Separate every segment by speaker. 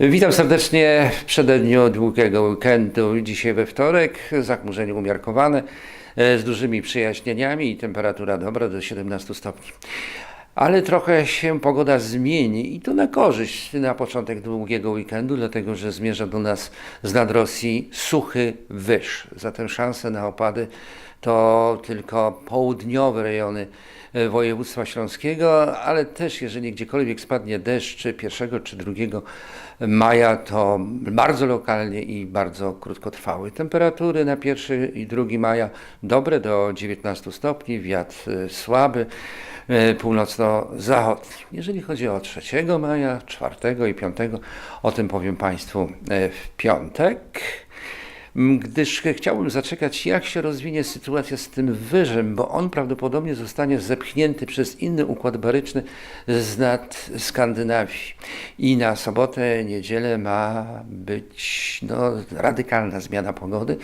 Speaker 1: Witam serdecznie w przededniu długiego weekendu. Dzisiaj we wtorek, zachmurzenie umiarkowane, e, z dużymi przejaśnieniami i temperatura dobra do 17 stopni. Ale trochę się pogoda zmieni i to na korzyść na początek długiego weekendu, dlatego że zmierza do nas z nad Rosji suchy wyż. Zatem szanse na opady to tylko południowe rejony e, województwa śląskiego, ale też jeżeli gdziekolwiek spadnie deszcz 1 czy 2 maja, to bardzo lokalnie i bardzo krótkotrwały. Temperatury na 1 i 2 maja dobre do 19 stopni, wiatr e, słaby, e, północno-zachodni. Jeżeli chodzi o 3 maja, 4 i 5, o tym powiem Państwu e, w piątek gdyż chciałbym zaczekać, jak się rozwinie sytuacja z tym wyżem, bo on prawdopodobnie zostanie zepchnięty przez inny układ baryczny z nad Skandynawii. I na sobotę, niedzielę ma być no, radykalna zmiana pogody.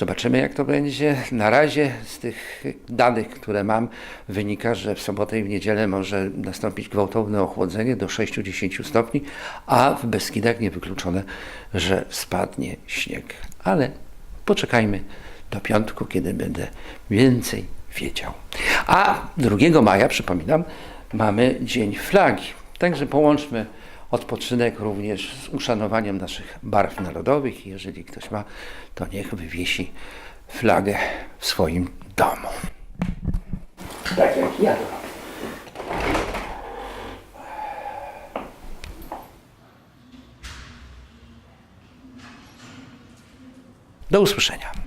Speaker 1: Zobaczymy, jak to będzie. Na razie z tych danych, które mam, wynika, że w sobotę i w niedzielę może nastąpić gwałtowne ochłodzenie do 6-10 stopni, a w Beskidach niewykluczone, że spadnie śnieg. Ale poczekajmy do piątku, kiedy będę więcej wiedział. A 2 maja, przypominam, mamy Dzień Flagi. Także połączmy odpoczynek również z uszanowaniem naszych barw narodowych. Jeżeli ktoś ma, to niech wywiesi flagę w swoim domu. Tak jak ja. Do usłyszenia.